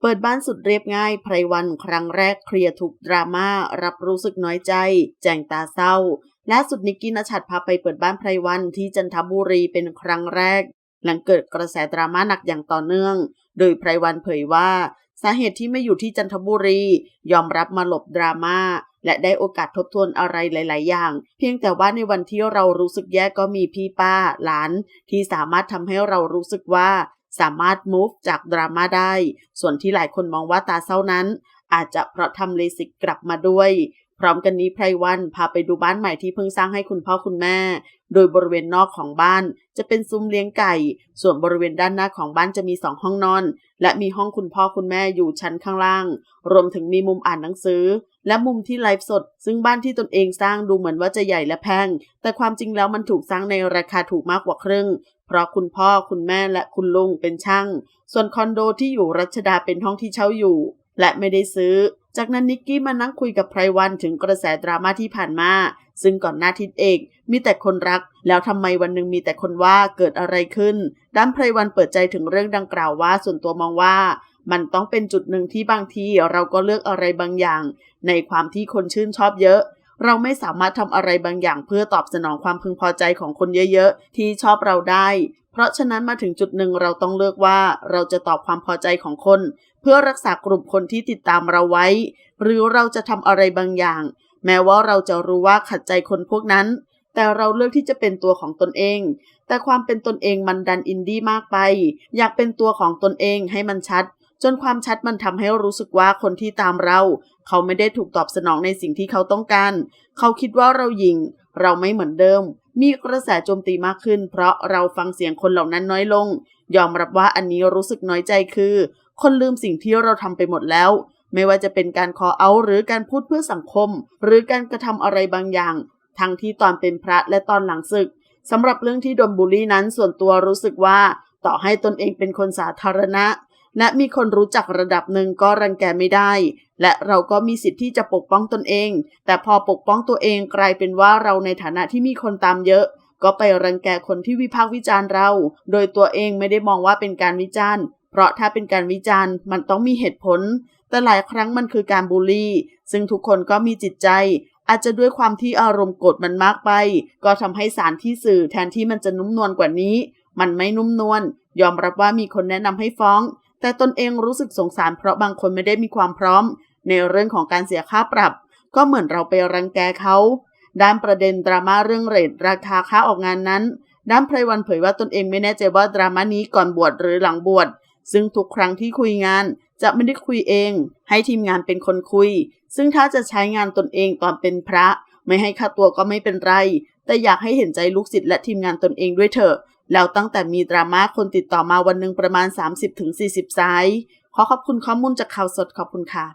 เปิดบ้านสุดเรียบง่ายไพรวันครั้งแรกเคลียร์ทุกดราม่ารับรู้สึกน้อยใจ แจงตาเศร้าแล่าสุดนิกกี้นชัดพาไปเปิดบ้านไพรวันที่จันทบุรีเป็นครั้งแรก หลังเกิดกระแสดราม่าหนักอย่างต่อเนื่อง โดยไพรวันเผยว่า สาเหตุที่ไม่อยู่ที่จันทบุรี ยอมรับมาหลบดราม่าและได้โอกาสทบทวนอะไรหลาย ๆ อย่าง เพียงแต่ว่าในวันที่เรารู้สึกแย่ก็มีพี่ป้าหลาน ที่สามารถทำให้เรารู้สึกว่า สามารถ move จากดราม่าได้ ส่วนที่หลายคนมองว่าตาเศร้านั้น อาจจะเพราะทำเลสิกกลับมาด้วย พร้อมกันนี้ไพรวันพาไปดูบ้านใหม่ที่เพิ่งสร้างให้คุณพ่อคุณแม่ โดยบริเวณนอกของบ้านจะเป็นซุ้มเลี้ยงไก่ ส่วนบริเวณด้านหน้าของบ้านจะมีสองห้องนอน และมีห้องคุณพ่อคุณแม่อยู่ชั้นข้างล่าง รวมถึงมีมุมอ่านหนังสือ และมุมที่ไลฟ์สด ซึ่งบ้านที่ตนเองสร้างดูเหมือนว่าจะใหญ่และแพงแต่ความจริงแล้วมันถูกสร้างในราคาถูกมากกว่าครึ่ง เพราะคุณพ่อคุณแม่และคุณลุงเป็นช่าง ส่วนคอนโดที่อยู่รัชดาเป็นห้องที่เช่าอยู่ และไม่ได้ซื้อ จากนั้นนิกกี้มานั่งคุยกับไพรวันถึงกระแสดราม่าที่ผ่านมา ซึ่งก่อนหน้าทิศเอกมีแต่คนรัก แล้วทำไมวันหนึ่งมีแต่คนว่าเกิดอะไรขึ้น ด้านไพรวันเปิดใจถึงเรื่องดังกล่าวว่าส่วนตัวมองว่ามันต้องเป็นจุดหนึ่งที่บางทีเราก็เลือกอะไรบางอย่าง ในความที่คนชื่นชอบเยอะ เราไม่สามารถทำอะไรบางอย่างเพื่อตอบสนองความพึงพอใจของคนเยอะๆ ที่ชอบเราได้ เพราะฉะนั้นมาถึงจุดหนึ่งเราต้องเลือกว่าเราจะตอบความพอใจของคน เพื่อรักษากลุ่มคนที่ติดตามเราไว้ หรือเราจะทำอะไรบางอย่าง แม้ว่าเราจะรู้ว่าขัดใจคนพวกนั้น แต่เราเลือกที่จะเป็นตัวของตนเอง แต่ความเป็นตนเองมันดันอินดี้มากไป อยากเป็นตัวของตนเองให้มันชัด จนความชัดมันทำให้รู้สึกว่าคนที่ตามเรา เขาไม่ได้ถูกตอบสนองในสิ่งที่เขาต้องการ เขาคิดว่าเราหยิง เราไม่เหมือนเดิม มีกระแสโจมตีมากขึ้น เพราะเราฟังเสียงคนเหล่านั้นน้อยลง ยอมรับว่าอันนี้รู้สึกน้อยใจคือ คนลืมสิ่งที่เราทำไปหมดแล้ว ไม่ว่าจะเป็นการคอเอาหรือการพูดเพื่อสังคม หรือการกระทำอะไรบางอย่าง ทั้งที่ตอนเป็นพระและตอนหลังศึกสำหรับเรื่องที่โดนบูลลี่นั้นส่วนตัวรู้สึกว่า ต่อให้ตนเองเป็นคนสาธารณะ และมีคนรู้จักระดับหนึ่งก็รังแกไม่ได้ และเราก็มีสิทธิ์ที่จะปกป้องตนเอง แต่พอปกป้องตัวเองกลายเป็นว่าเราในฐานะที่มีคนตามเยอะ ก็ไปรังแกคนที่วิพากษ์วิจารณ์เรา โดยตัวเองไม่ได้มองว่าเป็นการวิจารณ์ เพราะถ้าเป็นการวิจารณ์มันต้องมีเหตุผล แต่หลายครั้งมันคือการบูลลี่ ซึ่งทุกคนก็มีจิตใจอาจจะด้วยความที่อารมณ์โกรธมันมากไป ก็ทำให้สารที่สื่อแทนที่มันจะนุ่มนวลกว่านี้ มันไม่นุ่มนวล ยอมรับว่ามีคนแนะนำให้ฟ้อง แต่ตนเองรู้สึกสงสารเพราะบางคนไม่ได้มีความพร้อม ในเรื่องของการเสียค่าปรับ ก็เหมือนเราไปรังแกเขาด้านประเด็นดราม่าเรื่องเรทราคาค่าออกงานนั้น ด้านไพรวันเผยว่าตนเองไม่แน่ใจว่าดราม่านี้ก่อนบวชหรือหลังบวชซึ่งทุกครั้งที่คุยงานจะไม่ได้คุยเอง ให้ทีมงานเป็นคนคุย ซึ่งถ้าจะใช้งานตนเองตอนเป็นพระ ไม่ให้ค่าตัวก็ไม่เป็นไร แต่อยากให้เห็นใจลูกศิษย์และทีมงานตนเองด้วยเถอะ แล้วตั้งแต่มีดราม่าคนติดต่อมาวันหนึ่งประมาณ 30-40 สาย ขอขอบคุณข้อมูลจากข่าวสดขอบคุณค่ะ